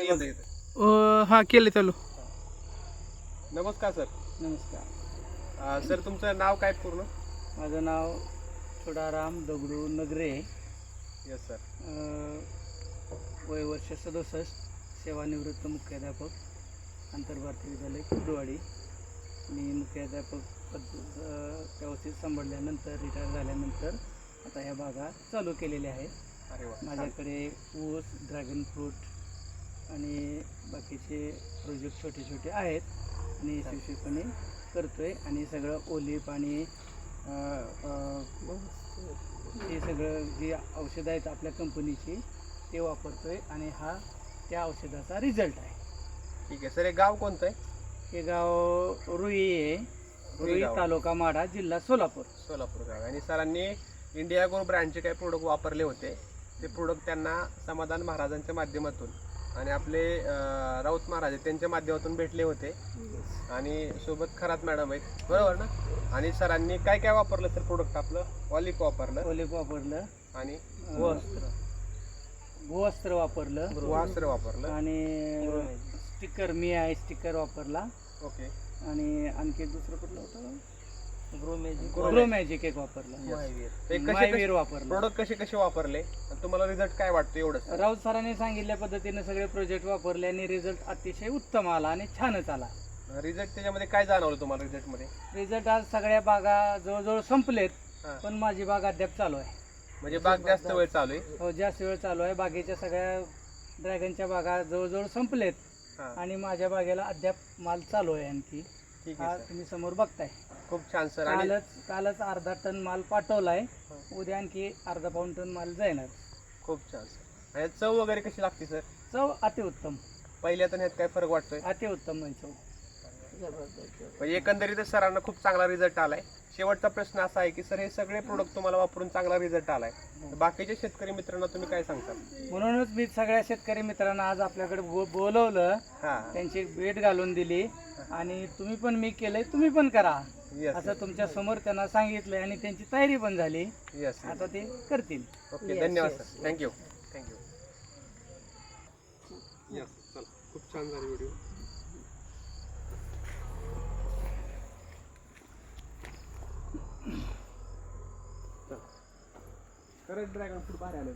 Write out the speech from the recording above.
येतं येतं अ, हा केले चालू. नमस्कार सर. नमस्कार. अं, सर तुमचं नाव काय पूर्ण? माझं नाव छोडाराम दगडू नगरे. येस सर अ, वय वर्ष सदुसष्ट सेवानिवृत्त मुख्याध्यापक आंतरभारतीय विद्यालय कुर्डवाडी. मी मुख्याध्यापक पद अ, व्यवस्थित सांभाळल्यानंतर रिटायर झाल्यानंतर आता ह्या बागा चालू केलेल्या आहेत अरे वा छान. माझ्याकडे ऊस ड्रॅगन फ्रूट आणि बाकीचे प्रोजेक्ट छोटे छोटे आहेत. आणि यशस्वीपणे करतोय. आणि सगळं ओलीप आणि हे सगळं जी औषधं आहेत आपल्या कंपनीची ते वापरतोय. आणि हा त्या औषधाचा रिझल्ट आहे. ठीक आहे. सर हे गाव कोणतं आहे? हे गाव रुई आहे. रुई. तालुका माढा जिल्हा सोलापूर. सोलापूर गाव. आणि सरांनी इंडिया गो ब्रँडचे काही प्रोडक्ट वापरले होते. ते प्रोडक्ट त्यांना समाधान महाराजांच्या माध्यमातून आणि आपले राऊत महाराज आहेत, त्यांच्या माध्यमातून भेटले होते. आणि सोबत खरात मॅडम आहेत. बरोबर ना? आणि सरांनी काय काय वापरलं सर प्रोडक्ट आपलं? ऑलिक वापरलं. ओलीप वापरलं. आणि गोवस्त्र गोवस्त्र वापरलं. वास्त्र वापरलं. आणि स्टिकर मी आहे स्टिकर वापरला. ओके. आणि आणखी दुसरं कुठलं होतं? Grow magic Grow grow magic एक वापरलं. मायवीर. वापरलं. प्रोडक्ट कसे कसे वापरले? आणि तुम्हाला रिझल्ट काय वाटतो एवढंच? राऊत सरांनी सांगितल्या पद्धतीने सगळे प्रोजेक्ट वापरले आणि रिझल्ट अतिशय उत्तम आला आणि छानच आला. रिझल्ट त्याच्यामध्ये काय जाणवलं तुम्हाला रिझल्टमध्ये? रिझल्ट आज सगळ्या बागा जवळजवळ संपलेत हा. पण माझी बाग अद्याप चालू आहे. म्हणजे बाग जास्त वेळ चालू आहे? हो जास्त वेळ चालू आहे. बागेच्या सगळ्या ड्रॅगनच्या बागा जवळजवळ संपलेत हा, आणि माझ्या बागेला अद्याप माल चालू आहे आणखी. ठीक हा आहे सर तुम्ही समोर बघताय. खूप छान सर आणि कालच कालच अर्धा टन माल पाठवलाय. उद्या आणखी अर्धा पाऊन टन माल जाणार. खूप छान सर आणि चव वगैरे कशी लागते सर चव अतिउत्तम. पहिल्या तर ह्यात काय फरक वाटतोय? अतिउत्तम म्हणजे चव. म्हणजे एकंदरीत सरांना खूप चांगला रिझल्ट आलाय. शेवटचा प्रश्न असा आहे की सर हे सगळे प्रोडक्ट तुम्हाला वापरून चांगला रिझल्ट आलाय. बाकीच्या शेतकरी मित्रांना तुम्ही काय सांगता? म्हणूनच मी सगळ्या शेतकरी मित्रांना आज आपल्याकडे बोलवलं. हा. त्यांची भेट घालून दिली. आणि तुम्ही पण मी केलंय तुम्ही पण करा. असं तुमच्यासमोर त्यांना सांगितलंय आणि त्यांची तयारी पण झाली. येस आता ते करतील. ओके धन्यवाद सर थँक्यू थँक्यू यस चला. खूप छान झाली व्हिडिओ खरंच ड्रॅगन फ्रूट भारी आलं